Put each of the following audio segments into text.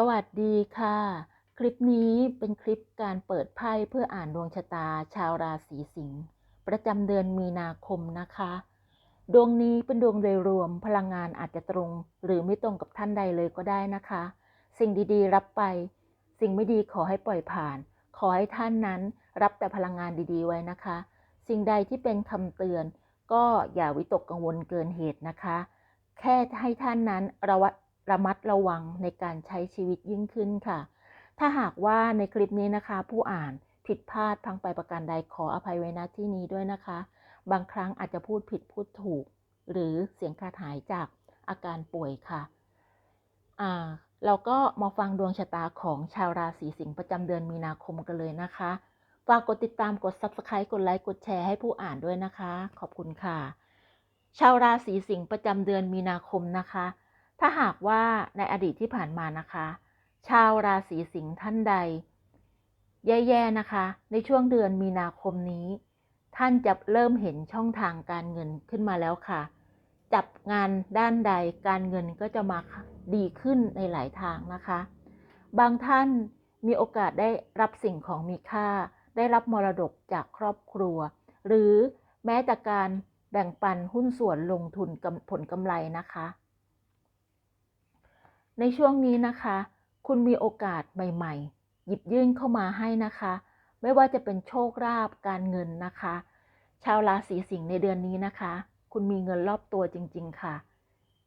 สวัสดีค่ะ คลิปนี้เป็นคลิปการเปิดไพ่เพื่ออ่านดวงชะตาชาวราศีสิงห์ประจำเดือนมีนาคมนะคะ ดวงนี้เป็นดวงโดยรวมพลังงานอาจจะตรง หรือไม่ตรงกับท่านใดเลยก็ได้นะคะ สิ่งดีๆ รับไป สิ่งไม่ดีขอให้ปล่อยผ่าน ขอให้ท่านนั้นรับแต่พลังงานดีๆ ไว้นะคะ สิ่งใดที่เป็นคำเตือน ก็อย่าวิตกกังวลเกินเหตุนะคะ แค่ให้ท่านนั้นระวัด ระมัดระวังในการใช้ชีวิตยิ่งขึ้นค่ะ ถ้าหากว่าในคลิปนี้นะคะ ผู้อ่านผิดพลาดพังไปประการใดขออภัยไว้ณที่นี้ด้วยนะคะ บางครั้งอาจจะพูดผิดพูดถูก หรือเสียงขาดหายจากอาการป่วยค่ะอ่าเราก็มาฟังดวงชะตาของชาวราศีสิงห์ประจำเดือนมีนาคมกันเลยนะคะ ฝากกดติดตามกด subscribe กดไลค์กดแชร์ให้ผู้อ่านด้วยนะคะ ขอบคุณค่ะ ชาวราศีสิงห์ประจำเดือนมีนาคมนะคะ ถ้าหากว่าในอดีตที่ผ่านมานะคะ ชาวราศีสิงห์ท่านใด แย่ๆนะคะ ในช่วงเดือนมีนาคมนี้ ท่านจะเริ่มเห็นช่องทางการเงินขึ้นมาแล้วค่ะ จับงานด้านใดการเงินก็จะมาดีขึ้นในหลายทางนะคะ บางท่านมีโอกาสได้รับสิ่งของมีค่า ได้รับมรดกจากครอบครัว หรือแม้แต่การแบ่งปันหุ้นส่วนลงทุนผลกำไรนะคะ ในช่วงนี้นะคะ คุณมีโอกาสใหม่ ๆ หยิบยื่นเข้ามาให้นะคะ ไม่ว่าจะเป็นโชคลาภการเงินนะคะ ชาวราศีสิงห์ในเดือนนี้นะคะ คุณมีเงินรอบตัวจริง ๆ ค่ะ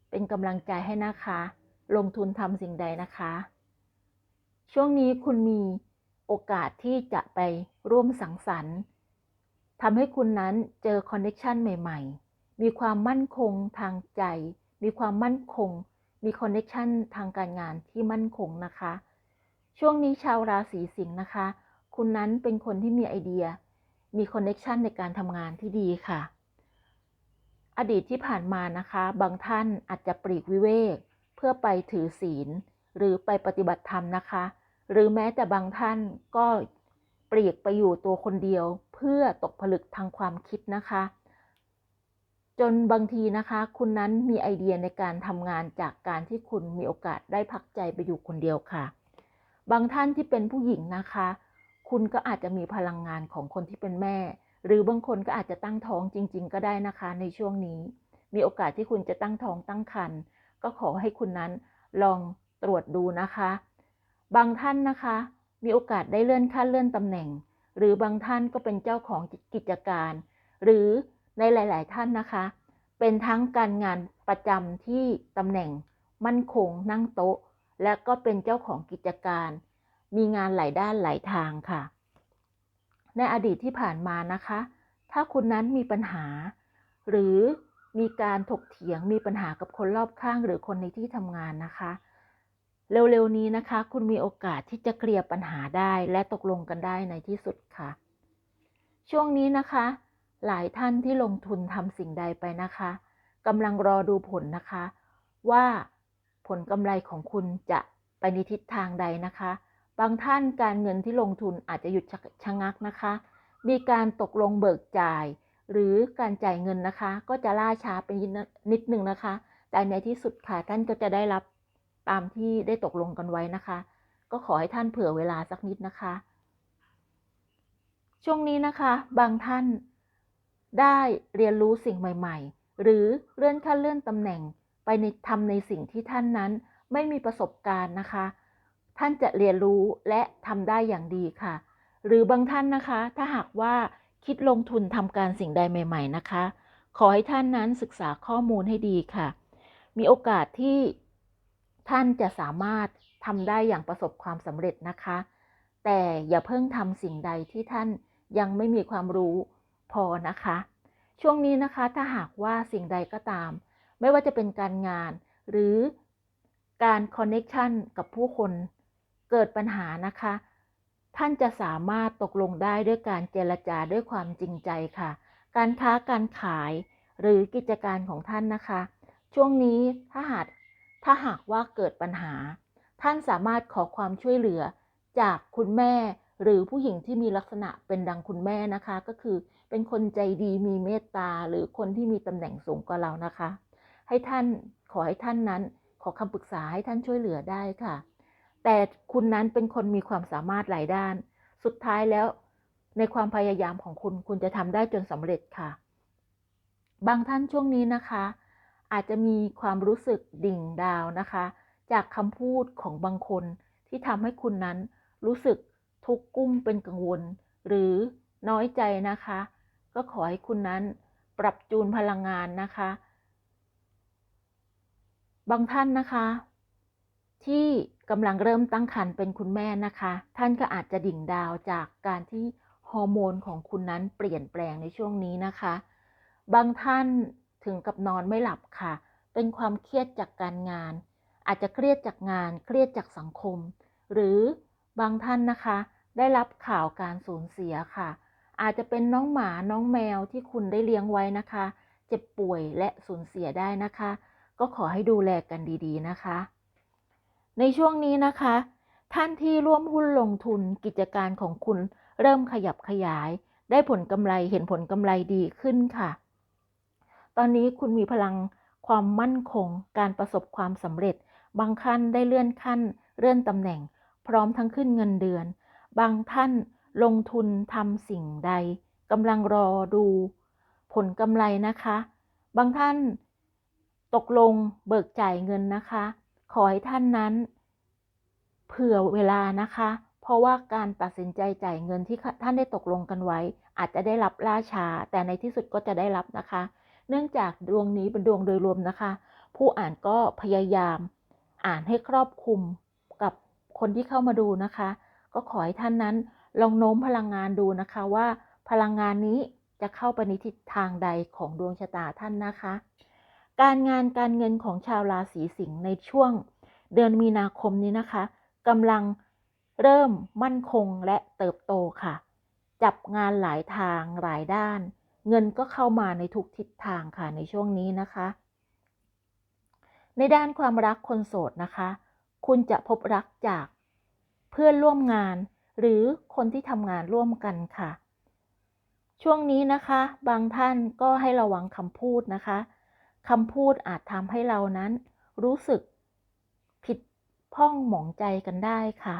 เป็นกำลังใจให้นะคะ ลงทุนทำสิ่งใดนะคะ ช่วงนี้คุณมีโอกาสที่จะไปร่วมสังสรรค์ทำให้คุณนั้นเจอคอนเนคชันใหม่ ๆ มีความมั่นคงทางใจ มีความมั่นคง มีคอนเนคชันทางการงานที่มั่นคงนะคะ ช่วงนี้ชาวราศีสิงห์นะคะ คุณนั้นเป็นคนที่มีไอเดีย มีคอนเนคชันในการทำงานที่ดีค่ะ อดีตที่ผ่านมานะคะ บางท่านอาจจะปลีกวิเวก เพื่อไปถือศีล หรือไปปฏิบัติธรรมนะคะ หรือแม้แต่บางท่านก็ปลีกไปอยู่ตัวคนเดียว เพื่อตกผลึกทางความคิดนะคะ จนบางทีนะคะ คุณนั้นมีไอเดียในการทำงานจากการที่คุณมีโอกาสได้พักใจไปอยู่คนเดียวค่ะ บางท่านที่เป็นผู้หญิงนะคะ คุณก็อาจจะมีพลังงานของคนที่เป็นแม่ หรือบางคนก็อาจจะตั้งท้องจริง ๆ ก็ได้นะคะ ในช่วงนี้ มีโอกาสที่คุณจะตั้งท้องตั้งครรภ์ก็ขอให้คุณนั้นลองตรวจดูนะคะ บางท่านนะคะ มีโอกาสได้เลื่อนขั้นเลื่อนตำแหน่ง หรือบางท่านก็เป็นเจ้าของกิจการ หรือ ในหลาย ๆ ท่านนะคะ เป็นทั้งการงานประจำที่ตำแหน่งมั่นคงนั่งโต๊ะ และก็เป็นเจ้าของกิจการ มีงานหลายด้านหลายทางค่ะ ในอดีตที่ผ่านมานะคะ ถ้าคุณนั้นมีปัญหา หรือมีการถกเถียงมีปัญหากับคนรอบข้างหรือคนในที่ทำงานนะคะ เร็ว ๆ นี้นะคะ คุณมีโอกาสที่จะเคลียร์ปัญหาได้และตกลงกันได้ในที่สุดค่ะ ช่วงนี้นะคะ หลายท่านที่ลงทุนทำสิ่งใดไปนะคะกำลังรอดูผลนะคะ ว่าผลกำไรของคุณจะไปในทิศทางใดนะคะ บางท่านการเงินที่ลงทุนอาจจะหยุดชะงักนะคะ มีการตกลงเบิกจ่าย หรือการจ่ายเงินนะคะ ก็จะล่าช้าไปนิดนึงนะคะ แต่ในที่สุดค่ะท่านก็จะได้รับตามที่ได้ตกลงกันไว้นะคะ ก็ขอให้ท่านเผื่อเวลาสักนิดนะคะ ช่วงนี้นะคะ บางท่าน ได้เรียนรู้สิ่งใหม่ ๆ หรือเลื่อนขั้นเลื่อนตำแหน่งไปในทำในสิ่งที่ท่านนั้นไม่มีประสบการณ์นะคะ ท่านจะเรียนรู้และทำได้อย่างดีค่ะ หรือบางท่านนะคะ ถ้าหากว่าคิดลงทุนทำการสิ่งใดใหม่ ๆ นะคะ ขอให้ท่านนั้นศึกษาข้อมูลให้ดีค่ะ มีโอกาสที่ท่านจะสามารถทำได้อย่างประสบความสำเร็จนะคะ แต่อย่าเพิ่งทำสิ่งใดที่ท่านยังไม่มีความรู้ พอนะคะ ช่วงนี้นะคะถ้าหากว่าสิ่งใดก็ตาม ไม่ว่าจะเป็นการงาน หรือการคอนเน็ชันกับผู้คนเกิดปัญหานะคะ ท่านจะสามารถตกลงได้ด้วยการเจรจาด้วยความจริงใจค่ะ การค้าการขายหรือกิจการของท่านนะคะ ช่วงนี้ถ้าหากถ้าหากว่าเกิดปัญหา ท่านสามารถขอความช่วยเหลือจากคุณแม่ หรือผู้หญิงที่มีลักษณะเป็นดังคุณแม่นะคะ ก็คือเป็นคนใจดีมีเมตตา หรือคนที่มีตำแหน่งสูงกว่าเรานะคะ ให้ท่านขอให้ท่านนั้น ขอคำปรึกษาให้ท่านช่วยเหลือได้ค่ะ แต่คุณนั้นเป็นคนมีความสามารถหลายด้าน สุดท้ายแล้วในความพยายามของคุณคุณจะทำได้จนสำเร็จค่ะ บางท่านช่วงนี้นะคะ อาจจะมีความรู้สึกดิ่งดาวนะคะ จากคำพูดของบางคนที่ทำให้คุณนั้นรู้สึก ทุกกุ้มเป็นกังวล หรือน้อยใจนะคะ ก็ขอให้คุณนั้นปรับจูนพลังงานนะคะ บางท่านนะคะ ที่กำลังเริ่มตั้งครรภ์เป็นคุณแม่นะคะ ท่านก็อาจจะดิ่งดาวจากการที่ฮอร์โมนของคุณนั้นเปลี่ยนแปลงในช่วงนี้นะคะ บางท่านถึงกับนอนไม่หลับค่ะ เป็นความเครียดจากการงาน อาจจะเครียดจากงาน เครียดจากสังคม หรือบางท่านนะคะ ได้รับข่าวการสูญเสียค่ะ อาจจะเป็นน้องหมาน้องแมวที่คุณได้เลี้ยงไว้นะคะ เจ็บป่วยและสูญเสียได้นะคะ ก็ขอให้ดูแลกันดีๆนะคะ ในช่วงนี้นะคะ ท่านที่ร่วมหุ้นลงทุนกิจการของคุณเริ่มขยับขยาย ได้ผลกำไรเห็นผลกำไรดีขึ้นค่ะ ตอนนี้คุณมีพลังความมั่นคง การประสบความสำเร็จ บางท่านได้เลื่อนขั้น เลื่อนตำแหน่ง พร้อมทั้งขึ้นเงินเดือน บางท่านลงทุนทำสิ่งใดกำลังรอดูผลกำไรนะคะ บางท่านตกลงเบิกจ่ายเงินนะคะ ขอให้ท่านนั้น เผื่อเวลานะคะ เพราะว่าการตัดสินใจจ่ายเงินที่ท่านได้ตกลงกันไว้ อาจจะได้รับล่าช้าแต่ในที่สุดก็จะได้รับนะคะ เนื่องจากดวงนี้เป็นดวงโดยรวมนะคะ ผู้อ่านก็พยายาม อ่านให้ครอบคลุมกับคนที่เข้ามาดูนะคะ ก็ขอให้ท่านนั้นลองโน้มพลังงานดูนะคะว่า พลังงานนี้จะเข้าไปในทิศทางใดของดวงชะตาท่านนะคะ การงานการเงินของชาวราศีสิงห์ในช่วง เดือนมีนาคมนี้นะคะกำลังเริ่มมั่นคงและเติบโตค่ะ จับงานหลายทางหลายด้าน เงินก็เข้ามาในทุกทิศทางค่ะในช่วงนี้นะคะ ในด้านความรักคนโสดนะคะ คุณจะพบรักจาก เพื่อนร่วมงาน หรือคนที่ทำงานร่วมกันค่ะ ช่วงนี้นะคะ บางท่านก็ให้ระวังคำพูดนะคะคำพูดอาจทำให้เรานั้น รู้สึกผิดพ้องหมองใจกันได้ค่ะ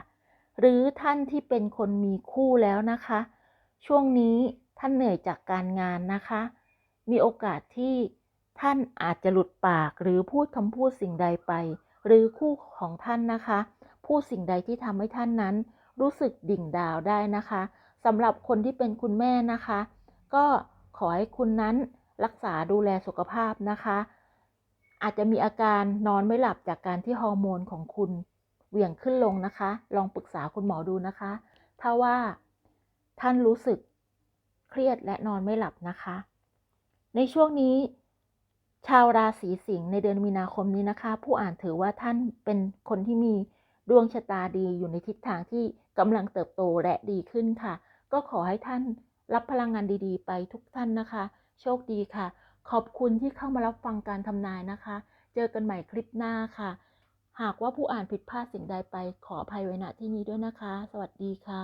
หรือท่านที่เป็นคนมีคู่แล้วนะคะ ช่วงนี้ท่านเหนื่อยจากการงานนะคะ มีโอกาสที่ท่านอาจจะหลุดปากหรือพูดคำพูดสิ่งใดไป หรือคู่ของท่านนะคะ พูดสิ่งใดที่ทำให้ท่านนั้น รู้สึกดิ่งดาวได้นะคะสำหรับคนที่เป็นคุณแม่นะคะ ก็ขอให้คุณนั้นรักษาดูแลสุขภาพนะคะ อาจจะมีอาการนอนไม่หลับจากการที่ฮอร์โมนของคุณเหวี่ยงขึ้นลงนะคะ ลองปรึกษาคุณหมอดูนะคะ ถ้าว่าท่านรู้สึกเครียดและนอนไม่หลับนะคะ ในช่วงนี้ ชาวราศีสิงห์ในเดือนมีนาคมนี้นะคะ ผู้อ่านถือว่าท่านเป็นคนที่มี ดวงชะตาดีอยู่ในทิศทางที่กำลังเติบโตและดีขึ้นค่ะ ก็ขอให้ท่านรับพลังงานดีๆ ไปทุกท่านนะคะ โชคดีค่ะ ขอบคุณที่เข้ามารับฟังการทำนายนะคะ เจอกันใหม่คลิปหน้าค่ะ หากว่าผู้อ่านผิดพลาดสิ่งใดไปขออภัยไว้ณที่นี้ด้วยนะคะ สวัสดีค่ะ